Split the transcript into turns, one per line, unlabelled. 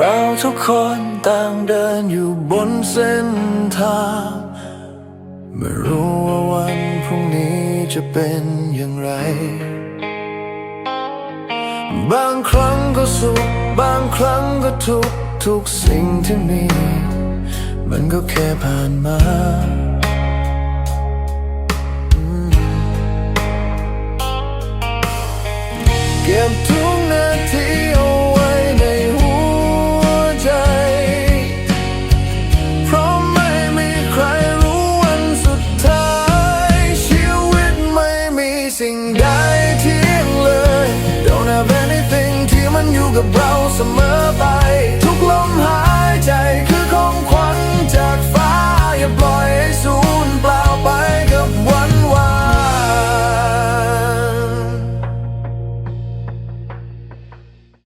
เราทุกคนต่างเดินอยู่บนเส้นทางไม่รู้ว่าวันพรุ่งนี้จะเป็นอย่างไร บางครั้งก็สุข บางครั้งก็ทุกทุกสิ่งที่มี มันก็แค่ผ่านมาเก็บทุกนาที ใดเที่ยงเลย Don't have anything ที่มันอยู่กับเราเสมอไป